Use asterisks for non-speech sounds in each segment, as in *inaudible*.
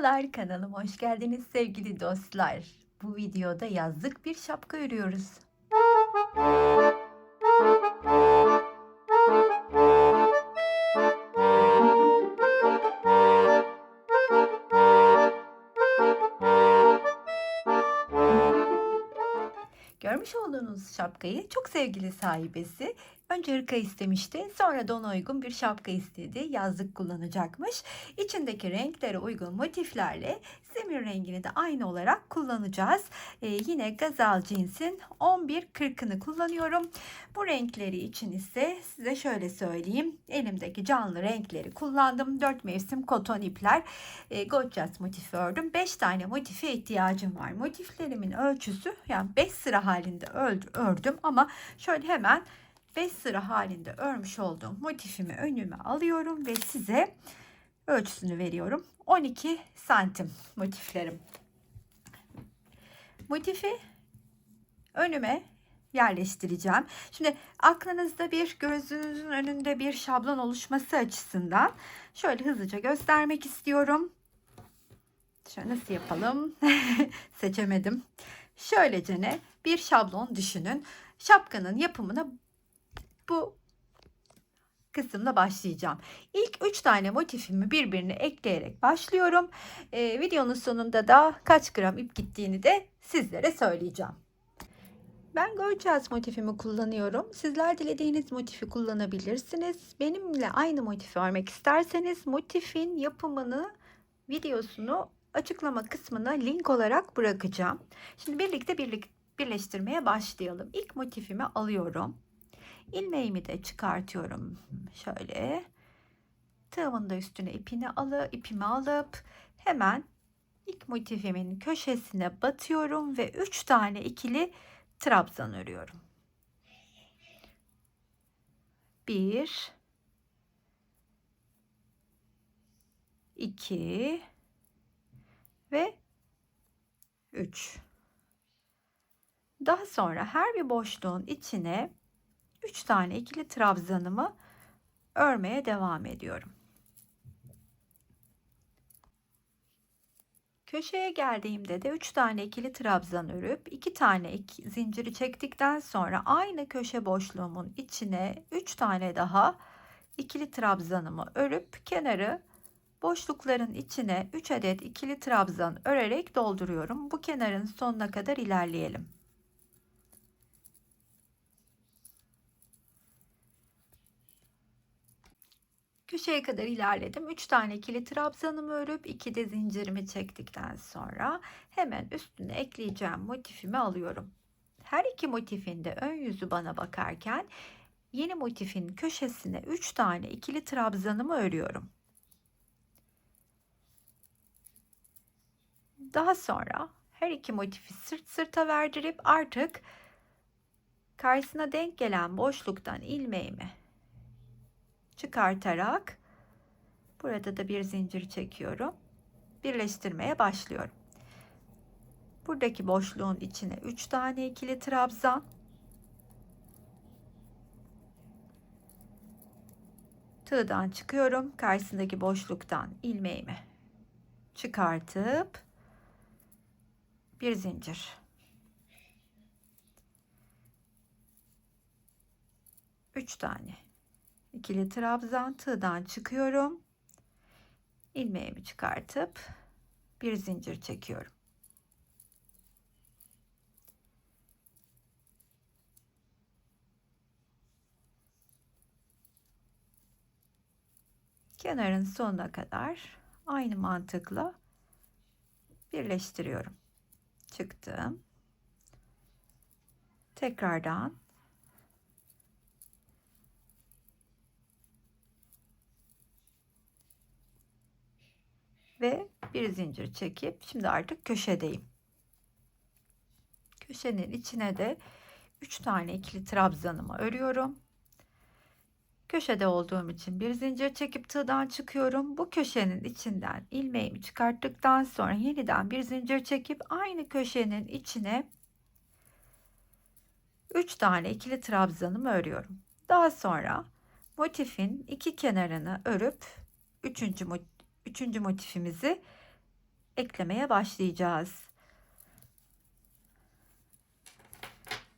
Merhabalar kanalıma hoş geldiniz sevgili dostlar. Bu videoda yazlık bir şapka örüyoruz. Görmüş olduğunuz şapkayı çok sevgili sahibesi önce hırka istemişti. Sonra da ona uygun bir şapka istedi. Yazlık kullanacakmış. İçindeki renklere uygun motiflerle zemin rengini de aynı olarak kullanacağız. Ee, yine gazal cinsin 11.40'ını kullanıyorum. Bu renkleri için ise size şöyle söyleyeyim. Elimdeki canlı renkleri kullandım. 4 mevsim koton ipler. E, Gochas motifi ördüm. 5 tane motife ihtiyacım var. Motiflerimin ölçüsü yani 5 sıra halinde ördüm ama şöyle hemen 5 sıra halinde örmüş olduğum motifimi önüme alıyorum ve size ölçüsünü veriyorum. 12 santim motiflerim. Motifi önüme yerleştireceğim. Şimdi aklınızda bir gözünüzün önünde bir şablon oluşması açısından şöyle hızlıca göstermek istiyorum. Şöyle nasıl yapalım? *laughs* Seçemedim. Şöylece ne? Bir şablon düşünün. Şapkanın yapımına bu kısımda başlayacağım. İlk 3 tane motifimi birbirine ekleyerek başlıyorum. Ee, videonun sonunda da kaç gram ip gittiğini de sizlere söyleyeceğim. Ben Gorgeous motifimi kullanıyorum. Sizler dilediğiniz motifi kullanabilirsiniz. Benimle aynı motifi örmek isterseniz motifin yapımını, videosunu açıklama kısmına link olarak bırakacağım. Şimdi birlikte birlik, birleştirmeye başlayalım. İlk motifimi alıyorum. İlmeğimi de çıkartıyorum. Şöyle. Tığımın da üstüne ipini alıp, ipimi alıp hemen ilk motifimin köşesine batıyorum ve 3 tane ikili trabzan örüyorum. 1 2 ve 3 daha sonra her bir boşluğun içine 3 tane ikili trabzanımı örmeye devam ediyorum. Köşeye geldiğimde de 3 tane ikili trabzan örüp 2 tane iki zinciri çektikten sonra aynı köşe boşluğumun içine 3 tane daha ikili trabzanımı örüp kenarı boşlukların içine 3 adet ikili trabzan örerek dolduruyorum. Bu kenarın sonuna kadar ilerleyelim. Köşeye kadar ilerledim. 3 tane ikili trabzanımı örüp 2 de zincirimi çektikten sonra hemen üstüne ekleyeceğim motifimi alıyorum. Her iki motifin de ön yüzü bana bakarken yeni motifin köşesine 3 tane ikili trabzanımı örüyorum. Daha sonra her iki motifi sırt sırta verdirip artık karşısına denk gelen boşluktan ilmeğimi çıkartarak burada da bir zincir çekiyorum. Birleştirmeye başlıyorum. Buradaki boşluğun içine 3 tane ikili trabzan tığdan çıkıyorum. Karşısındaki boşluktan ilmeğimi çıkartıp bir zincir. Üç tane ikili trabzan tığdan çıkıyorum. ilmeğimi çıkartıp bir zincir çekiyorum. Kenarın sonuna kadar aynı mantıkla birleştiriyorum. Çıktım. Tekrardan ve bir zincir çekip şimdi artık köşedeyim. Köşenin içine de 3 tane ikili trabzanımı örüyorum. Köşede olduğum için bir zincir çekip tığdan çıkıyorum. Bu köşenin içinden ilmeğimi çıkarttıktan sonra yeniden bir zincir çekip aynı köşenin içine 3 tane ikili trabzanımı örüyorum. Daha sonra motifin iki kenarını örüp üçüncü üçüncü motifimizi eklemeye başlayacağız.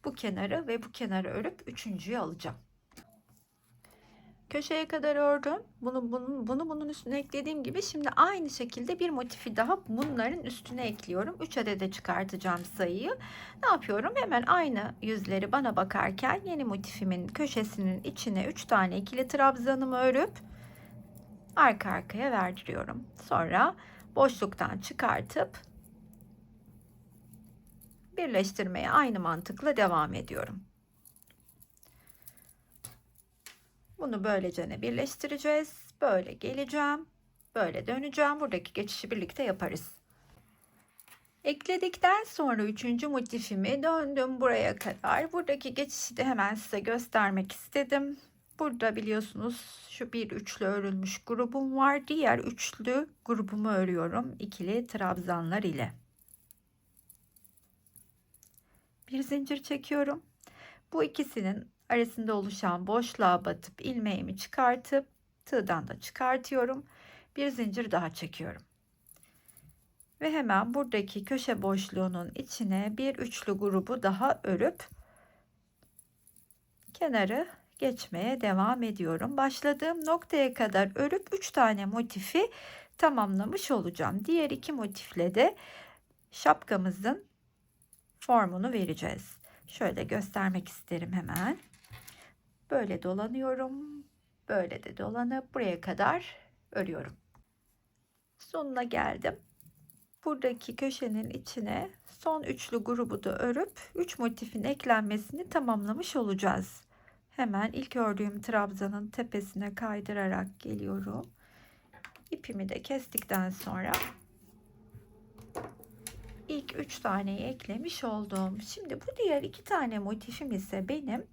Bu kenarı ve bu kenarı örüp üçüncüyü alacağım. Köşeye kadar ördüm. Bunu bunun bunu bunun üstüne eklediğim gibi şimdi aynı şekilde bir motifi daha bunların üstüne ekliyorum. 3 adede çıkartacağım sayıyı. Ne yapıyorum? Hemen aynı yüzleri bana bakarken yeni motifimin köşesinin içine 3 tane ikili trabzanımı örüp arka arkaya verdiriyorum. Sonra boşluktan çıkartıp birleştirmeye aynı mantıkla devam ediyorum. Bunu böylece birleştireceğiz. Böyle geleceğim. Böyle döneceğim. Buradaki geçişi birlikte yaparız. Ekledikten sonra üçüncü motifimi döndüm buraya kadar. Buradaki geçişi de hemen size göstermek istedim. Burada biliyorsunuz şu bir üçlü örülmüş grubum var. Diğer üçlü grubumu örüyorum. ikili trabzanlar ile. Bir zincir çekiyorum. Bu ikisinin arasında oluşan boşluğa batıp ilmeğimi çıkartıp tığdan da çıkartıyorum. Bir zincir daha çekiyorum. Ve hemen buradaki köşe boşluğunun içine bir üçlü grubu daha örüp kenarı geçmeye devam ediyorum. Başladığım noktaya kadar örüp 3 tane motifi tamamlamış olacağım. Diğer iki motifle de şapkamızın formunu vereceğiz. Şöyle göstermek isterim hemen. Böyle dolanıyorum. Böyle de dolanıp buraya kadar örüyorum. Sonuna geldim. Buradaki köşenin içine son üçlü grubu da örüp 3 motifin eklenmesini tamamlamış olacağız. Hemen ilk ördüğüm trabzanın tepesine kaydırarak geliyorum. İpimi de kestikten sonra ilk 3 taneyi eklemiş oldum. Şimdi bu diğer iki tane motifim ise benim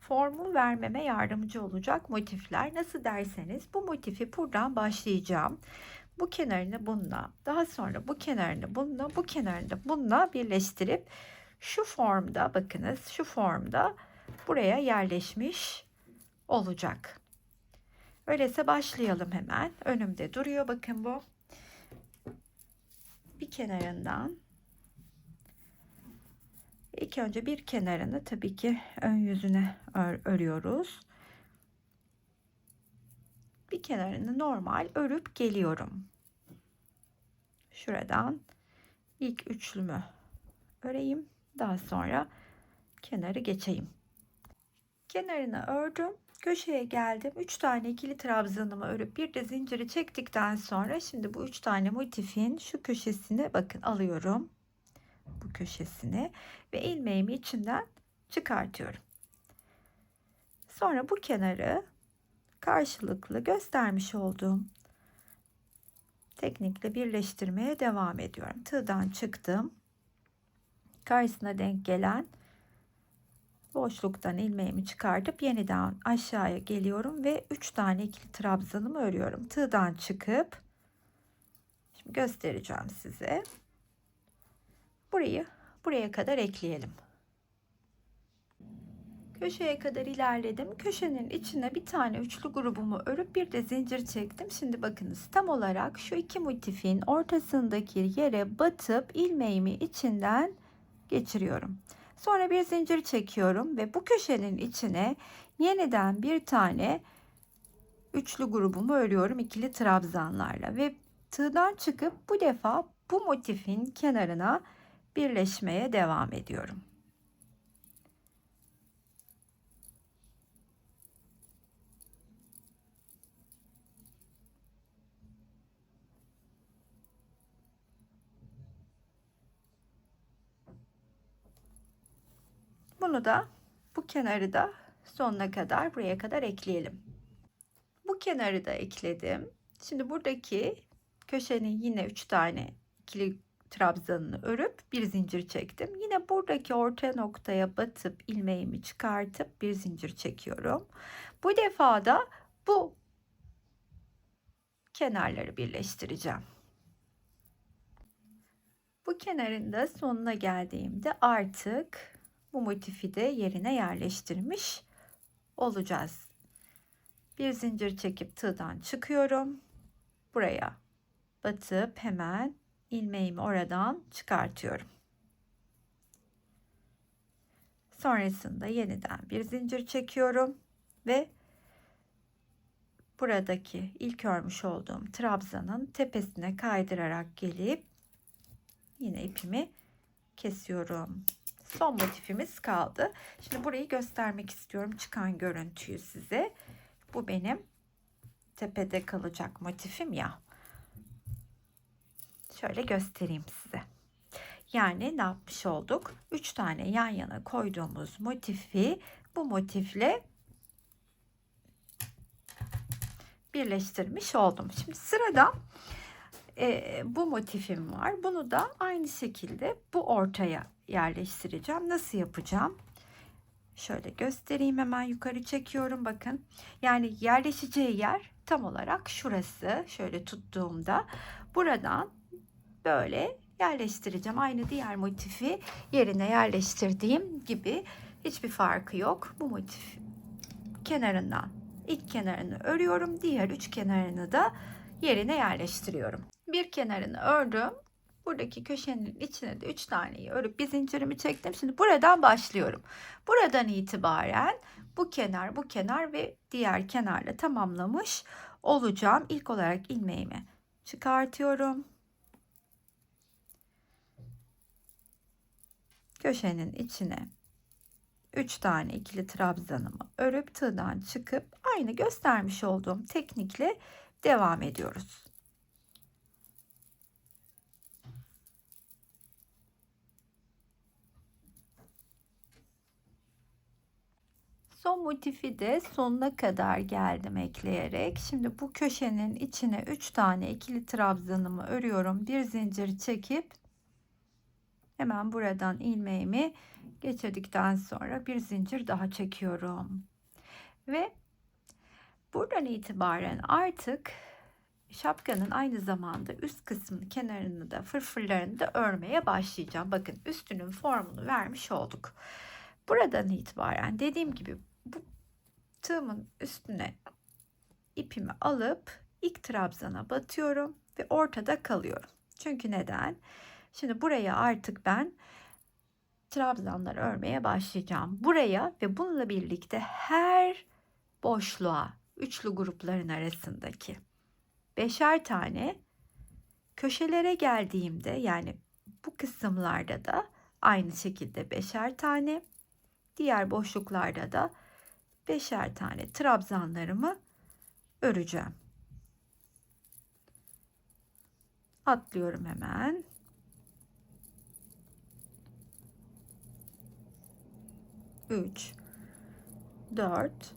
formu vermeme yardımcı olacak motifler. Nasıl derseniz bu motifi buradan başlayacağım. Bu kenarını bununla, daha sonra bu kenarını bununla, bu kenarını bununla birleştirip şu formda bakınız şu formda buraya yerleşmiş olacak. Öyleyse başlayalım hemen. Önümde duruyor bakın bu. Bir kenarından İlk önce bir kenarını tabii ki ön yüzüne ör, örüyoruz. Bir kenarını normal örüp geliyorum. Şuradan ilk üçlümü öreyim. Daha sonra kenarı geçeyim. Kenarını ördüm. Köşeye geldim. 3 tane ikili trabzanımı örüp bir de zinciri çektikten sonra şimdi bu 3 tane motifin şu köşesine bakın alıyorum bu köşesini ve ilmeğimi içinden çıkartıyorum. Sonra bu kenarı karşılıklı göstermiş olduğum teknikle birleştirmeye devam ediyorum. Tığdan çıktım. Karşısına denk gelen boşluktan ilmeğimi çıkartıp yeniden aşağıya geliyorum ve 3 tane ikili trabzanımı örüyorum. Tığdan çıkıp şimdi göstereceğim size. Burayı buraya kadar ekleyelim. Köşeye kadar ilerledim. Köşenin içine bir tane üçlü grubumu örüp bir de zincir çektim. Şimdi bakınız tam olarak şu iki motifin ortasındaki yere batıp ilmeğimi içinden geçiriyorum. Sonra bir zincir çekiyorum ve bu köşenin içine yeniden bir tane üçlü grubumu örüyorum ikili trabzanlarla ve tığdan çıkıp bu defa bu motifin kenarına birleşmeye devam ediyorum. Bunu da bu kenarı da sonuna kadar buraya kadar ekleyelim. Bu kenarı da ekledim. Şimdi buradaki köşenin yine 3 tane ikili trabzanını örüp bir zincir çektim. Yine buradaki orta noktaya batıp ilmeğimi çıkartıp bir zincir çekiyorum. Bu defa da bu kenarları birleştireceğim. Bu kenarında sonuna geldiğimde artık bu motifi de yerine yerleştirmiş olacağız. Bir zincir çekip tığdan çıkıyorum. Buraya batıp hemen ilmeğimi oradan çıkartıyorum. Sonrasında yeniden bir zincir çekiyorum ve buradaki ilk örmüş olduğum trabzanın tepesine kaydırarak gelip yine ipimi kesiyorum. Son motifimiz kaldı. Şimdi burayı göstermek istiyorum çıkan görüntüyü size. Bu benim tepede kalacak motifim ya. Şöyle göstereyim size. Yani ne yapmış olduk? 3 tane yan yana koyduğumuz motifi bu motifle birleştirmiş oldum. Şimdi sırada e, bu motifim var. Bunu da aynı şekilde bu ortaya yerleştireceğim. Nasıl yapacağım? Şöyle göstereyim hemen yukarı çekiyorum bakın. Yani yerleşeceği yer tam olarak şurası. Şöyle tuttuğumda buradan böyle yerleştireceğim. Aynı diğer motifi yerine yerleştirdiğim gibi hiçbir farkı yok. Bu motif kenarından ilk kenarını örüyorum. Diğer üç kenarını da yerine yerleştiriyorum. Bir kenarını ördüm. Buradaki köşenin içine de 3 taneyi örüp bir zincirimi çektim. Şimdi buradan başlıyorum. Buradan itibaren bu kenar, bu kenar ve diğer kenarla tamamlamış olacağım. İlk olarak ilmeğimi çıkartıyorum. Köşenin içine 3 tane ikili trabzanımı örüp tığdan çıkıp aynı göstermiş olduğum teknikle devam ediyoruz. Son motifi de sonuna kadar geldim ekleyerek. Şimdi bu köşenin içine 3 tane ikili trabzanımı örüyorum. Bir zincir çekip hemen buradan ilmeğimi geçirdikten sonra bir zincir daha çekiyorum. Ve buradan itibaren artık şapkanın aynı zamanda üst kısmını kenarını da fırfırlarını da örmeye başlayacağım. Bakın üstünün formunu vermiş olduk. Buradan itibaren dediğim gibi bu tığımın üstüne ipimi alıp ilk trabzana batıyorum ve ortada kalıyorum. Çünkü neden? Şimdi buraya artık ben trabzanlar örmeye başlayacağım. Buraya ve bununla birlikte her boşluğa üçlü grupların arasındaki beşer tane köşelere geldiğimde yani bu kısımlarda da aynı şekilde beşer tane diğer boşluklarda da beşer tane trabzanlarımı öreceğim. Atlıyorum hemen. Üç, dört,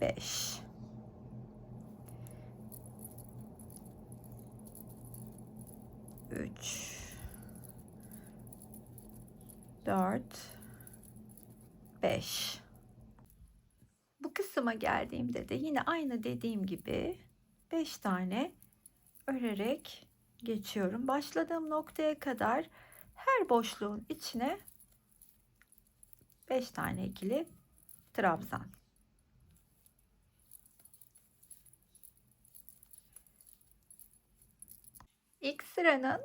beş. Üç, dört, 5. Kısma geldiğimde de yine aynı dediğim gibi 5 tane örerek geçiyorum. Başladığım noktaya kadar her boşluğun içine 5 tane ikili trabzan. İlk sıranın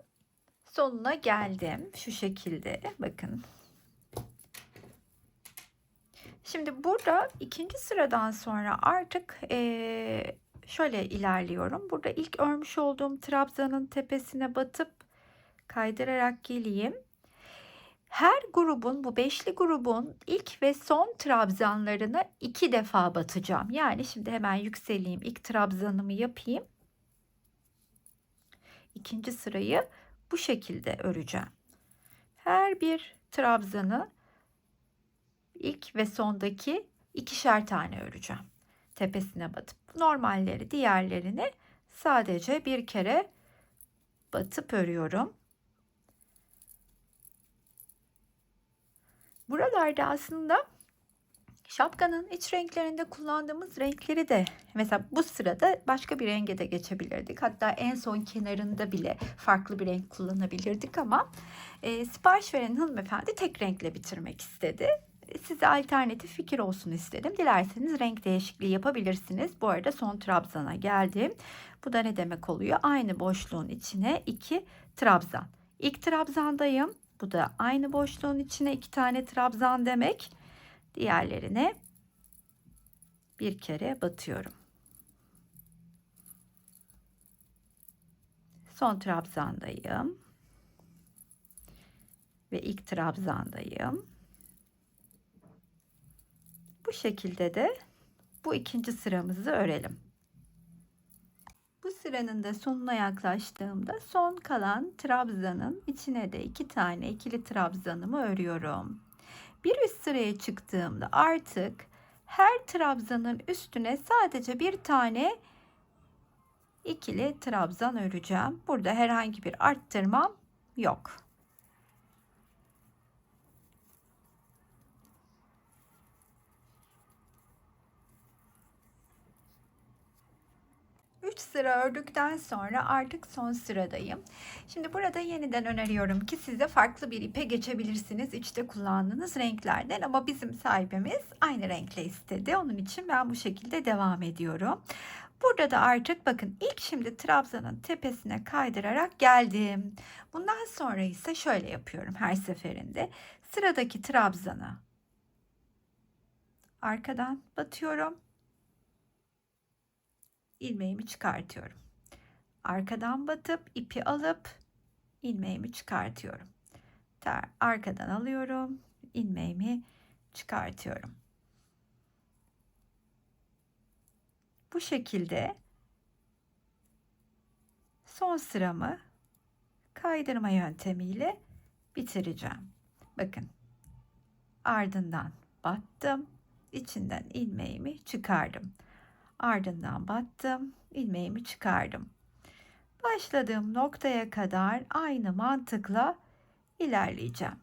sonuna geldim. Şu şekilde bakın Şimdi burada ikinci sıradan sonra artık ee, şöyle ilerliyorum. Burada ilk örmüş olduğum trabzanın tepesine batıp kaydırarak geleyim. Her grubun bu beşli grubun ilk ve son trabzanlarını iki defa batacağım. Yani şimdi hemen yükseleyim. ilk trabzanımı yapayım. İkinci sırayı bu şekilde öreceğim. Her bir trabzanı ilk ve sondaki ikişer tane öreceğim. Tepesine batıp normalleri diğerlerini sadece bir kere batıp örüyorum. Buralarda aslında şapkanın iç renklerinde kullandığımız renkleri de mesela bu sırada başka bir renge de geçebilirdik. Hatta en son kenarında bile farklı bir renk kullanabilirdik ama e, sipariş veren hanımefendi tek renkle bitirmek istedi size alternatif fikir olsun istedim. Dilerseniz renk değişikliği yapabilirsiniz. Bu arada son trabzana geldim. Bu da ne demek oluyor? Aynı boşluğun içine iki trabzan. İlk trabzandayım. Bu da aynı boşluğun içine iki tane trabzan demek. Diğerlerine bir kere batıyorum. Son trabzandayım. Ve ilk trabzandayım. Bu şekilde de bu ikinci sıramızı örelim. Bu sıranın da sonuna yaklaştığımda son kalan trabzanın içine de iki tane ikili trabzanımı örüyorum. Bir üst sıraya çıktığımda artık her trabzanın üstüne sadece bir tane ikili trabzan öreceğim. Burada herhangi bir arttırmam yok. Üç sıra ördükten sonra artık son sıradayım. Şimdi burada yeniden öneriyorum ki siz de farklı bir ipe geçebilirsiniz içte kullandığınız renklerden ama bizim sahibimiz aynı renkle istedi. Onun için ben bu şekilde devam ediyorum. Burada da artık bakın ilk şimdi trabzanın tepesine kaydırarak geldim. Bundan sonra ise şöyle yapıyorum her seferinde. Sıradaki trabzanı arkadan batıyorum. İlmeğimi çıkartıyorum. Arkadan batıp ipi alıp ilmeğimi çıkartıyorum. Arkadan alıyorum, ilmeğimi çıkartıyorum. Bu şekilde son sıramı kaydırma yöntemiyle bitireceğim. Bakın ardından battım. içinden ilmeğimi çıkardım. Ardından battım. ilmeğimi çıkardım. Başladığım noktaya kadar aynı mantıkla ilerleyeceğim.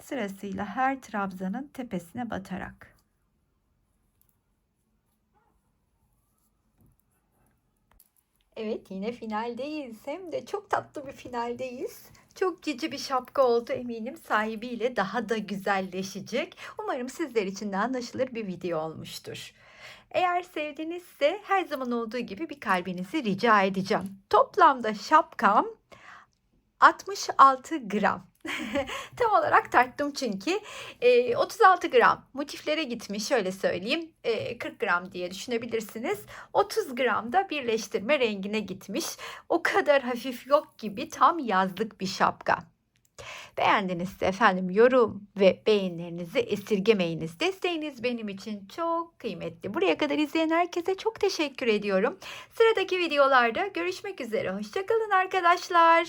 Sırasıyla her trabzanın tepesine batarak. Evet yine finaldeyiz. Hem de çok tatlı bir finaldeyiz. Çok cici bir şapka oldu eminim sahibiyle daha da güzelleşecek. Umarım sizler için de anlaşılır bir video olmuştur. Eğer sevdinizse her zaman olduğu gibi bir kalbinizi rica edeceğim. Toplamda şapkam 66 gram. *laughs* Tam olarak tarttım çünkü. E, 36 gram motiflere gitmiş şöyle söyleyeyim. E, 40 gram diye düşünebilirsiniz. 30 gram da birleştirme rengine gitmiş. O kadar hafif yok gibi tam yazlık bir şapka. Beğendinizse efendim yorum ve beğenilerinizi esirgemeyiniz. Desteğiniz benim için çok kıymetli. Buraya kadar izleyen herkese çok teşekkür ediyorum. Sıradaki videolarda görüşmek üzere. Hoşçakalın arkadaşlar.